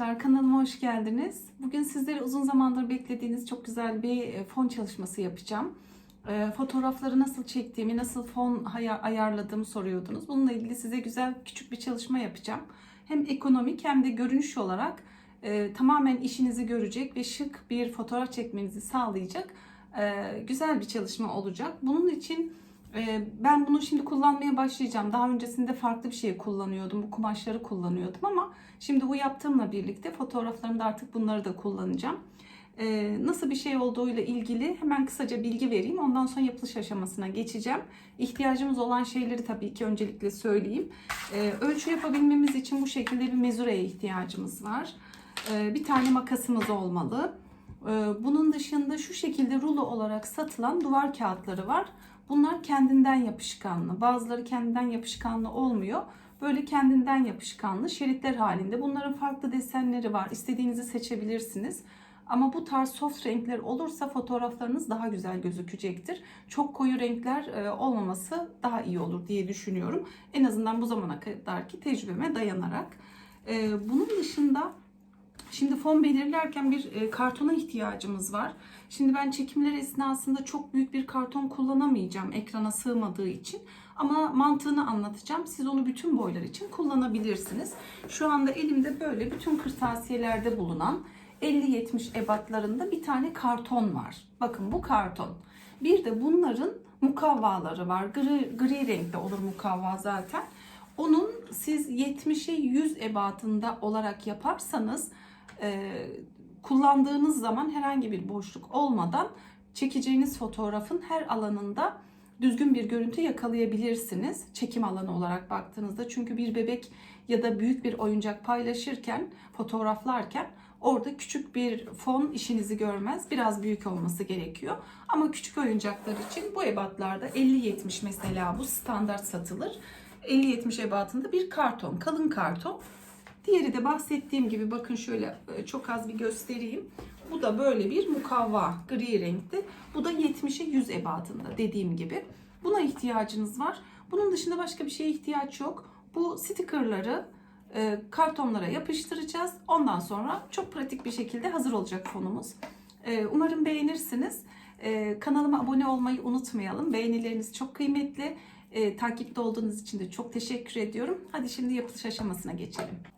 arkadaşlar kanalıma hoş geldiniz. Bugün sizlere uzun zamandır beklediğiniz çok güzel bir e, fon çalışması yapacağım. E, Fotoğrafları nasıl çektiğimi, nasıl fon ayarladığımı soruyordunuz. Bununla ilgili size güzel küçük bir çalışma yapacağım. Hem ekonomik hem de görünüş olarak e, tamamen işinizi görecek ve şık bir fotoğraf çekmenizi sağlayacak güzel bir çalışma olacak. Bunun için Ben bunu şimdi kullanmaya başlayacağım. Daha öncesinde farklı bir şey kullanıyordum. Bu kumaşları kullanıyordum ama şimdi bu yaptığımla birlikte fotoğraflarımda artık bunları da kullanacağım. Ee, Nasıl bir şey olduğuyla ilgili hemen kısaca bilgi vereyim. Ondan sonra yapılış aşamasına geçeceğim. İhtiyacımız olan şeyleri tabii ki öncelikle söyleyeyim. Ee, Ölçü yapabilmemiz için bu şekilde bir mezuraya ihtiyacımız var. Ee, Bir tane makasımız olmalı. Ee, Bunun dışında şu şekilde rulo olarak satılan duvar kağıtları var. Bunlar kendinden yapışkanlı. Bazıları kendinden yapışkanlı olmuyor. Böyle kendinden yapışkanlı şeritler halinde. Bunların farklı desenleri var. İstediğinizi seçebilirsiniz. Ama bu tarz soft renkler olursa fotoğraflarınız daha güzel gözükecektir. Çok koyu renkler e, olmaması daha iyi olur diye düşünüyorum. En azından bu zamana kadarki tecrübeme dayanarak. E, Bunun dışında Şimdi fon belirlerken bir e, kartona ihtiyacımız var. Şimdi ben çekimler esnasında çok büyük bir karton kullanamayacağım ekrana sığmadığı için. Ama mantığını anlatacağım. Siz onu bütün boylar için kullanabilirsiniz. Şu anda elimde böyle bütün kırtasiyelerde bulunan 50-70 ebatlarında bir tane karton var. Bakın bu karton. Bir de bunların mukavvaları var. Gri, gri renkte olur mukavva zaten. Onun siz 70'e 100 ebatında olarak yaparsanız kullandığınız zaman herhangi bir boşluk olmadan çekeceğiniz fotoğrafın her alanında düzgün bir görüntü yakalayabilirsiniz. Çekim alanı olarak baktığınızda çünkü bir bebek ya da büyük bir oyuncak paylaşırken, fotoğraflarken orada küçük bir fon işinizi görmez. Biraz büyük olması gerekiyor. Ama küçük oyuncaklar için bu ebatlarda 50-70 mesela bu standart satılır. 50-70 ebatında bir karton, kalın karton. Diğeri de bahsettiğim gibi bakın şöyle e, çok az bir göstereyim. Bu da böyle bir mukavva gri renkte. Bu da 70'e 100 ebatında dediğim gibi. Buna ihtiyacınız var. Bunun dışında başka bir şeye ihtiyaç yok. Bu stikerleri e, kartonlara yapıştıracağız. Ondan sonra çok pratik bir şekilde hazır olacak fonumuz. E, umarım beğenirsiniz. Kanalıma abone olmayı unutmayalım. Beğenileriniz çok kıymetli. E, takipte olduğunuz için de çok teşekkür ediyorum. Hadi şimdi yapılış aşamasına geçelim.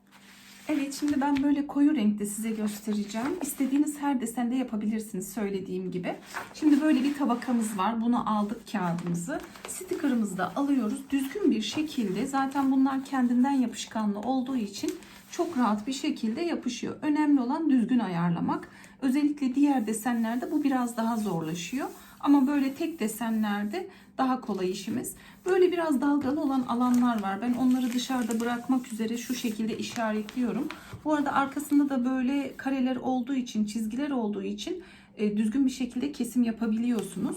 Evet şimdi ben böyle koyu renkte size göstereceğim. İstediğiniz her desende yapabilirsiniz söylediğim gibi. Şimdi böyle bir tabakamız var. Bunu aldık kağıdımızı. Sticker'ımızı da alıyoruz. Düzgün bir şekilde zaten bunlar kendinden yapışkanlı olduğu için çok rahat bir şekilde yapışıyor. Önemli olan düzgün ayarlamak. Özellikle diğer desenlerde bu biraz daha zorlaşıyor. Ama böyle tek desenlerde daha kolay işimiz. Böyle biraz dalgalı olan alanlar var. Ben onları dışarıda bırakmak üzere şu şekilde işaretliyorum. Bu arada arkasında da böyle kareler olduğu için, çizgiler olduğu için e, düzgün bir şekilde kesim yapabiliyorsunuz.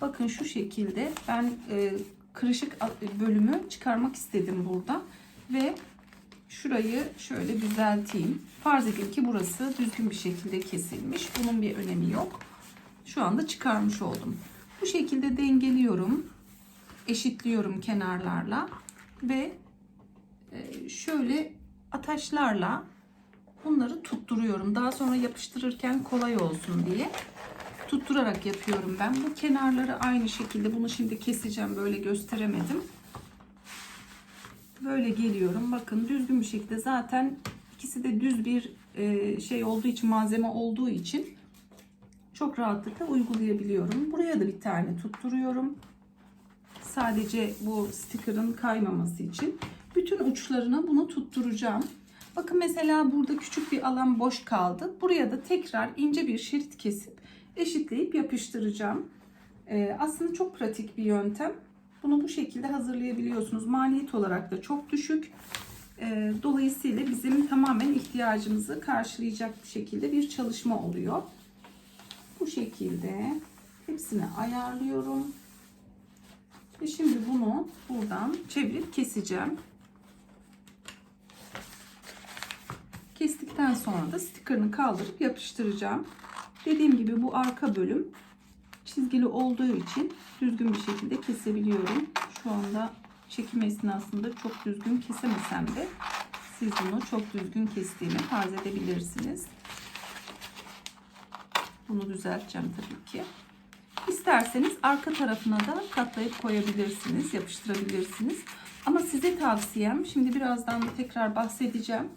Bakın şu şekilde ben e, kırışık bölümü çıkarmak istedim burada. Ve şurayı şöyle düzelteyim. Farz edin ki burası düzgün bir şekilde kesilmiş. Bunun bir önemi yok. Şu anda çıkarmış oldum. Bu şekilde dengeliyorum. Eşitliyorum kenarlarla ve e, şöyle ataşlarla bunları tutturuyorum. Daha sonra yapıştırırken kolay olsun diye tutturarak yapıyorum ben. Bu kenarları aynı şekilde bunu şimdi keseceğim. Böyle gösteremedim. Böyle geliyorum. Bakın düzgün bir şekilde zaten ikisi de düz bir e, şey olduğu için malzeme olduğu için çok rahatlıkla uygulayabiliyorum. Buraya da bir tane tutturuyorum. Sadece bu sticker'ın kaymaması için. Bütün uçlarına bunu tutturacağım. Bakın mesela burada küçük bir alan boş kaldı. Buraya da tekrar ince bir şerit kesip eşitleyip yapıştıracağım. Ee, aslında çok pratik bir yöntem. Bunu bu şekilde hazırlayabiliyorsunuz. Maliyet olarak da çok düşük. Ee, dolayısıyla bizim tamamen ihtiyacımızı karşılayacak şekilde bir çalışma oluyor. Bu şekilde hepsini ayarlıyorum. Ve şimdi bunu buradan çevirip keseceğim. Kestikten sonra da sticker'ını kaldırıp yapıştıracağım. Dediğim gibi bu arka bölüm çizgili olduğu için düzgün bir şekilde kesebiliyorum. Şu anda çekim esnasında çok düzgün kesemesem de siz bunu çok düzgün kestiğimi farz edebilirsiniz. Bunu düzelteceğim tabii ki. İsterseniz arka tarafına da katlayıp koyabilirsiniz, yapıştırabilirsiniz. Ama size tavsiyem, şimdi birazdan tekrar bahsedeceğim.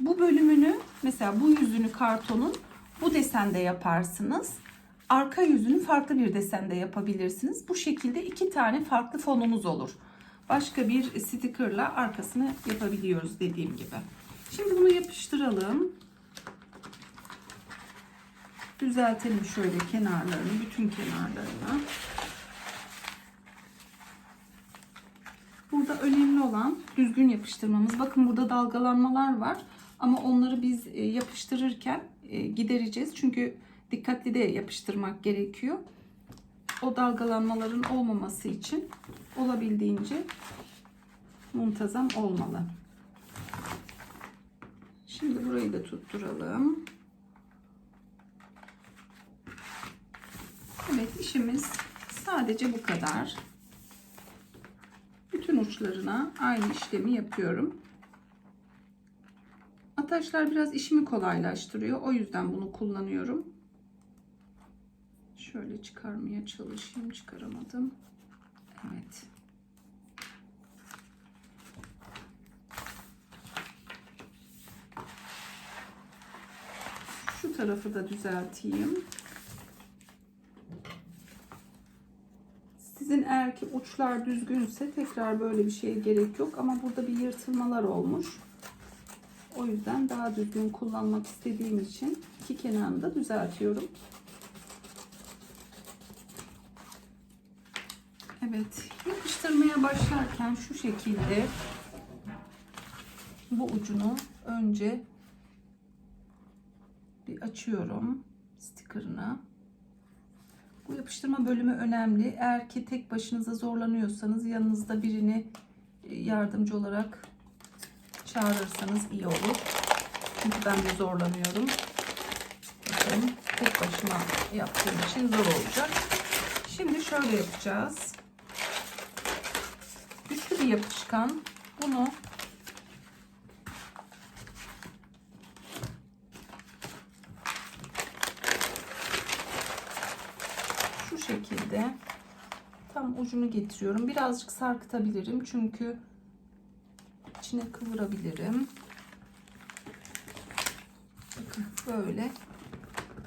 Bu bölümünü, mesela bu yüzünü kartonun bu desende yaparsınız. Arka yüzünü farklı bir desende yapabilirsiniz. Bu şekilde iki tane farklı fonumuz olur. Başka bir stickerla arkasını yapabiliyoruz dediğim gibi. Şimdi bunu yapıştıralım. Düzeltelim şöyle kenarlarını, bütün kenarlarını. Burada önemli olan düzgün yapıştırmamız. Bakın burada dalgalanmalar var ama onları biz e, yapıştırırken e, gidereceğiz. Çünkü dikkatli de yapıştırmak gerekiyor. O dalgalanmaların olmaması için olabildiğince muntazam olmalı. Şimdi burayı da tutturalım. Evet işimiz sadece bu kadar. Bütün uçlarına aynı işlemi yapıyorum. Ataşlar biraz işimi kolaylaştırıyor. O yüzden bunu kullanıyorum. Şöyle çıkarmaya çalışayım. Çıkaramadım. Evet. Şu tarafı da düzelteyim. Sizin eğer ki uçlar düzgünse tekrar böyle bir şeye gerek yok. Ama burada bir yırtılmalar olmuş. O yüzden daha düzgün kullanmak istediğim için iki kenarını da düzeltiyorum. Evet, yapıştırmaya başlarken şu şekilde bu ucunu önce bir açıyorum sticker'ını. Bu yapıştırma bölümü önemli. Eğer ki tek başınıza zorlanıyorsanız yanınızda birini yardımcı olarak çağırırsanız iyi olur. Çünkü ben de zorlanıyorum. Bakın tek başıma yaptığım için zor olacak. Şimdi şöyle yapacağız. Güçlü bir yapışkan. Bunu şu şekilde tam ucunu getiriyorum. Birazcık sarkıtabilirim çünkü içine kıvırabilirim. Bakın böyle.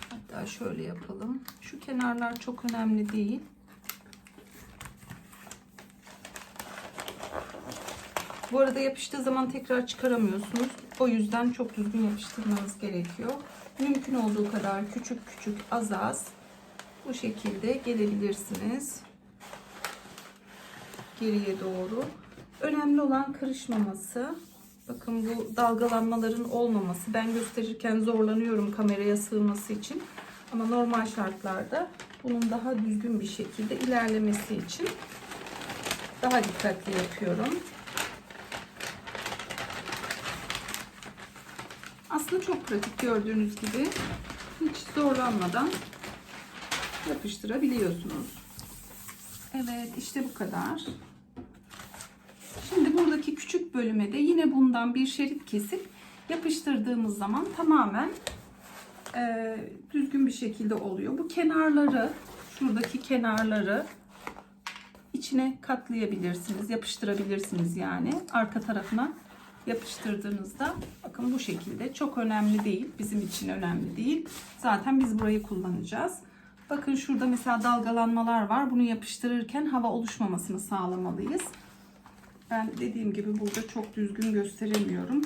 Hatta şöyle yapalım. Şu kenarlar çok önemli değil. Bu arada yapıştığı zaman tekrar çıkaramıyorsunuz. O yüzden çok düzgün yapıştırmanız gerekiyor. Mümkün olduğu kadar küçük küçük az az bu şekilde gelebilirsiniz. Geriye doğru. Önemli olan karışmaması. Bakın bu dalgalanmaların olmaması. Ben gösterirken zorlanıyorum kameraya sığması için. Ama normal şartlarda bunun daha düzgün bir şekilde ilerlemesi için daha dikkatli yapıyorum. Aslında çok pratik gördüğünüz gibi hiç zorlanmadan yapıştırabiliyorsunuz. Evet işte bu kadar. Buradaki küçük bölüme de yine bundan bir şerit kesip yapıştırdığımız zaman tamamen e, düzgün bir şekilde oluyor. Bu kenarları, şuradaki kenarları içine katlayabilirsiniz, yapıştırabilirsiniz yani arka tarafına yapıştırdığınızda bakın bu şekilde çok önemli değil. Bizim için önemli değil. Zaten biz burayı kullanacağız. Bakın şurada mesela dalgalanmalar var. Bunu yapıştırırken hava oluşmamasını sağlamalıyız. Ben dediğim gibi burada çok düzgün gösteremiyorum.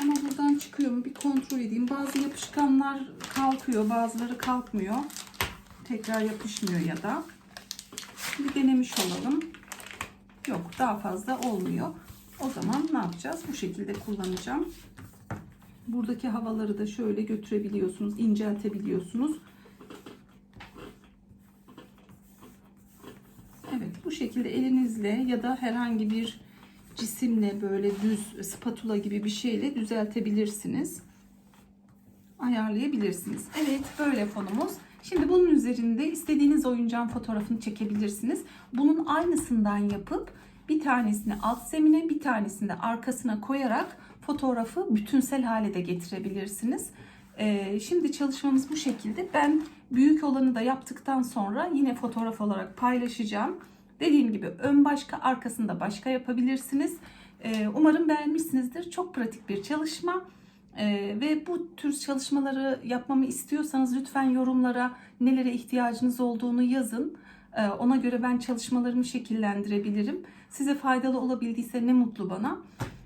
Ama buradan çıkıyor mu bir kontrol edeyim. Bazı yapışkanlar kalkıyor, bazıları kalkmıyor. Tekrar yapışmıyor ya da. Bir denemiş olalım. Yok, daha fazla olmuyor. O zaman ne yapacağız? Bu şekilde kullanacağım. Buradaki havaları da şöyle götürebiliyorsunuz, inceltebiliyorsunuz. Evet, bu şekilde elinizle ya da herhangi bir cisimle böyle düz spatula gibi bir şeyle düzeltebilirsiniz. Ayarlayabilirsiniz. Evet, böyle fonumuz. Şimdi bunun üzerinde istediğiniz oyuncağın fotoğrafını çekebilirsiniz. Bunun aynısından yapıp Bir tanesini alt zemine, bir tanesini de arkasına koyarak fotoğrafı bütünsel hale de getirebilirsiniz. Ee, şimdi çalışmamız bu şekilde. Ben büyük olanı da yaptıktan sonra yine fotoğraf olarak paylaşacağım. Dediğim gibi ön başka, arkasında başka yapabilirsiniz. Ee, umarım beğenmişsinizdir. Çok pratik bir çalışma. Ee, ve bu tür çalışmaları yapmamı istiyorsanız lütfen yorumlara nelere ihtiyacınız olduğunu yazın. Ee, ona göre ben çalışmalarımı şekillendirebilirim. Size faydalı olabildiyse ne mutlu bana.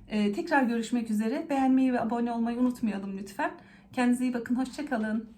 Tekrar görüşmek üzere. Beğenmeyi ve abone olmayı unutmayalım lütfen. Kendinize iyi bakın. Hoşçakalın.